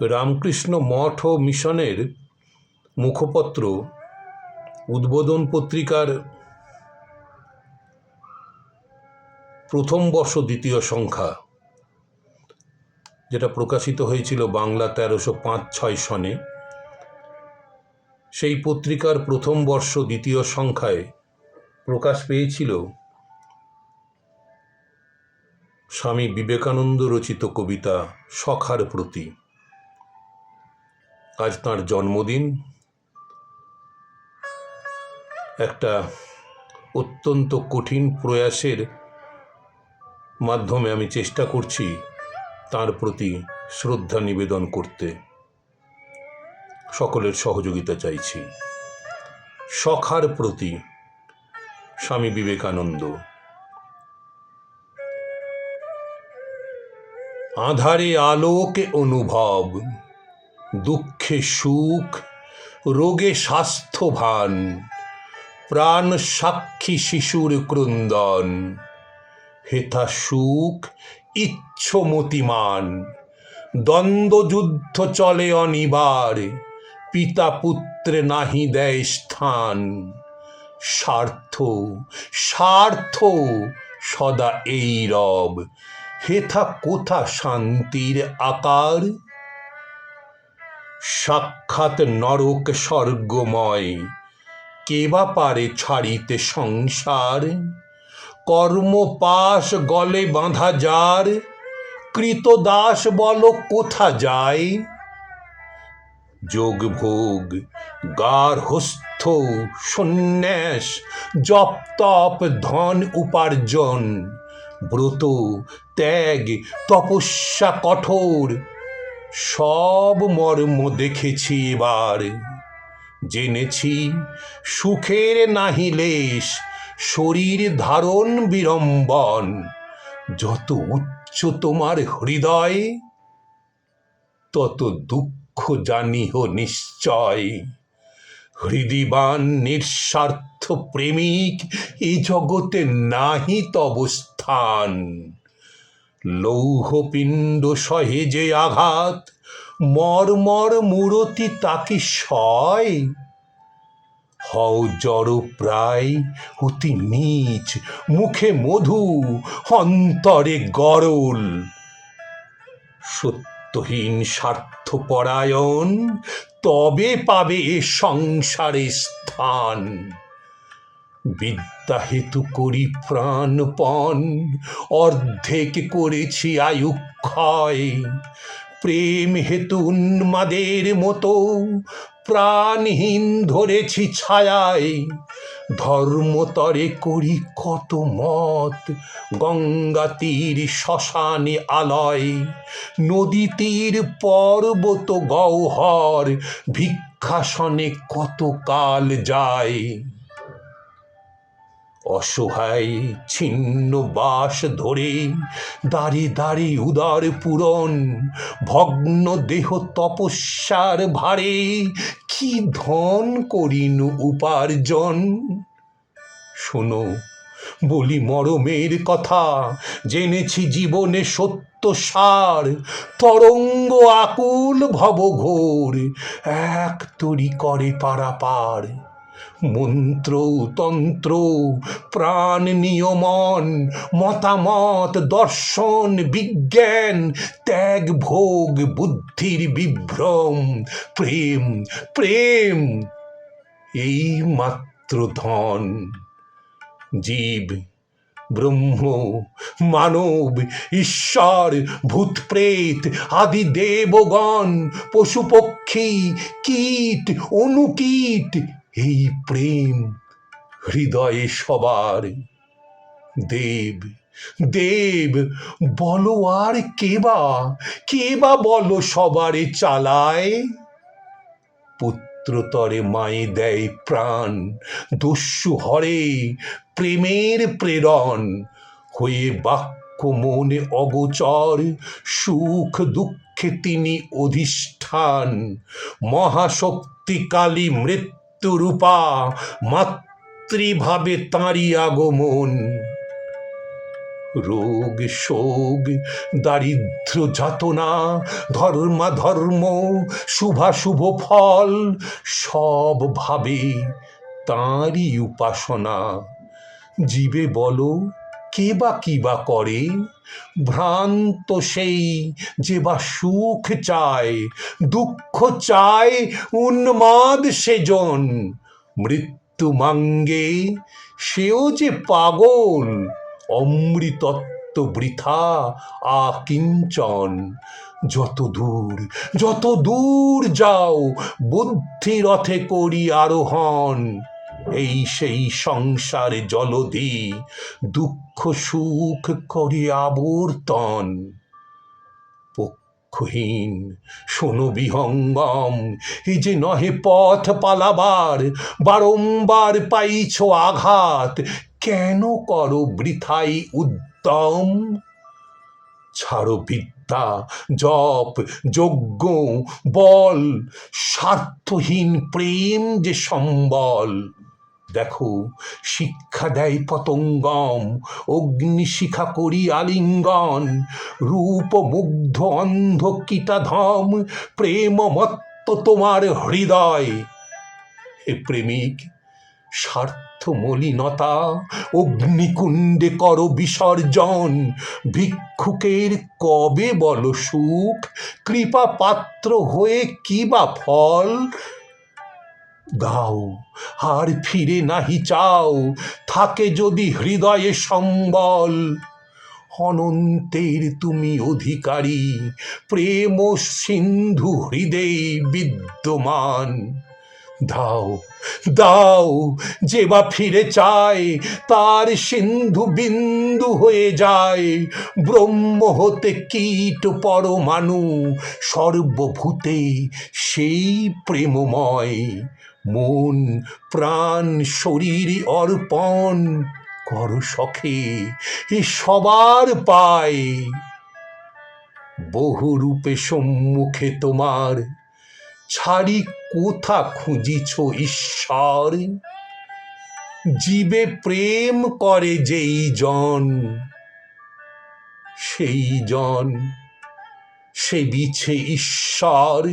রামকৃষ্ণ মঠ ও মিশনের মুখপত্র উদ্বোধন পত্রিকার প্রথম বর্ষ দ্বিতীয় সংখ্যা, যেটা প্রকাশিত হয়েছিল বাংলা তেরোশো পাঁচ ছয় সনে। সেই পত্রিকার প্রথম বর্ষ দ্বিতীয় সংখ্যায় প্রকাশ পেয়েছিল স্বামী বিবেকানন্দ রচিত কবিতা সখার প্রতি। আজ তাঁর জন্মদিন। একটা অত্যন্ত কঠিন প্রয়াসের মাধ্যমে আমি চেষ্টা করছি তার প্রতি শ্রদ্ধা নিবেদন করতে। সকলের সহযোগিতা চাইছি। সখার প্রতি স্বামী বিবেকানন্দ। আধারে আলোকে অনুভব। দুঃখে সুখ, রোগে স্বাস্থ্যভান প্রাণ সাক্ষী শিশুর ক্রন্দন। হেথা সুখ ইচ্ছমতিমান, দ্বন্দ্বযুদ্ধ চলে অনিবার, পিতা পুত্রে নাহি দেয় স্থান। স্বার্থ স্বার্থ সদা এই রব, হেথা কোথা শান্তির আকার? সাক্ষাৎ নরক স্বর্গময়। কে বা পারে ছাড়িতে সংসার? কর্মপাশ গলে বাঁধা যার। কৃতদাস বল কোথা যায়? যোগ ভোগ গার্হস্থ সন্ন্যাস, জপ তপ, ধন উপার্জন। ব্রত, ত্যাগ, তপস্যা কঠোর। সব মর্ম দেখেছি এবার। জেনেছি সুখের নাহি লেশ, শরীর ধারণ বিড়ম্বন। যত উচ্চ তোমার হৃদয়, তত দুঃখ জানিহ নিশ্চয়। হৃদিবান নিঃস্বার্থ প্রেমিক, এ জগতে নাহি তব লৌহপিণ্ড সহে যে আঘাত মর্মর মূরতি তাকে সয়। হও জড় প্রায় অতি নীচ, মুখে মধু, অন্তরে গরল। সত্যহীন স্বার্থপরায়ণ, তবে পাবে এ সংসারে স্থান। বিদ্যা হেতু করি প্রাণপণ, অর্ধেক করেছি আয়ু ক্ষয় প্রেম হেতু উন্মাদের মতো, প্রাণহীন ধরেছি ছায়ায়। ধর্মতরে করি কত মত গঙ্গা তীর শ্মশানে আলয়। নদী তীর পর্বত গৌহর ভিক্ষাসনে কত কাল যায়। অসহায় ছিন্ন বাস ধরে দাঁড়ে দাঁড়ে উদার পূরণ, ভগ্ন দেহ তপস্যার ভারে কি ধন করিন উপার্জন? শোনো, বলি মরমের কথা, জেনেছি জীবনে সত্য সার, তরঙ্গ আকুল ভবঘোর, এক তরি করে পারাপার। মন্ত্র, তন্ত্র, প্রাণ নিয়মন, মতামত, দর্শন, বিজ্ঞান, ত্যাগ, ভোগ, বুদ্ধির বিভ্রম, প্রেম প্রেম। এই মাত্র ধন। জীব, ব্রহ্ম, মানব, ঈশ্বর ভূত প্রেত আদি দেবগণ, পশুপক্ষী, কীট, অনুকীট এই প্রেম হৃদয়ে সবার। দেব দেব, বলো আর কেবা কেবা বলো সবারে চালায়। পুত্রতরে মায়ে দেয় প্রাণ, দস্যু হরে প্রেমের প্রেরণ। হয়ে বাক্য মনে অগোচর, সুখ দুঃখে তিনি অধিষ্ঠান। মহাশক্তি কালী মৃত্যুরূপা, মাতৃভাবে তাঁরই আগমন। রোগ শোক দারিদ্র যাতনা ধর্মা ধর্ম শুভাশুভ ফল, সব ভাবে তাঁরই উপাসনা। জীবে বলো কে বা কি বা করে? ভ্রান্ত সেই যে বা সুখ চায়, দুঃখ চায়, উন্মাদ সেজন। মৃত্যু মাঙ্গে সেও যে পাগল, অমৃতত্ব বৃথা আকিঞ্চন। যত দূর যত দূর যাও বুদ্ধি রথে করি আরোহণ। এই সেই সংসারে জলদি দুঃখ সুখ করি আবর্তন। পক্ষহীন, শোনো বিহঙ্গম, এই যে নহে পথ পালাবার, বারংবার পাইছ আঘাত, কেন করো বৃথাই উদ্যম? ছাড়ো বিদ্যা, জপ, যজ্ঞ, বল, স্বার্থহীন প্রেম যে সম্বল। দেখো, শিক্ষা দেয় পতঙ্গম, অগ্নিশিখা করি আলিঙ্গন, রূপ মুগ্ধ অন্ধ কীটাধম, প্রেম মত্ত তোমার হৃদয়। হে প্রেমিক, স্বার্থ মলিনতা, অগ্নিকুণ্ডে কর বিসর্জন, ভিক্ষুকের কবে বল সুখ, কৃপা পাত্র হয়ে কি বা ফল দাও, আর ফিরে নাহি চাও, থাকে যদি হৃদয়ে সম্বল। অনন্তের তুমি অধিকারী, প্রেম সিন্ধু হৃদয়ে বিদ্যমান। দাও দাও, যে বা ফিরে চায়, তার সিন্ধু বিন্দু হয়ে যায়। ব্রহ্ম হতে কীট পরমাণু, সর্বভূতে সেই প্রেমময়। মন, প্রাণ, শরীর অর্পণ কর সখে, এ সবার পায়। বহু রূপে সম্মুখে তোমার, ছাড়ি কোথা খুঁজিছ ঈশ্বর? জীবে প্রেম করে যেই জন, সেই জন সে বিছে ঈশ্বর।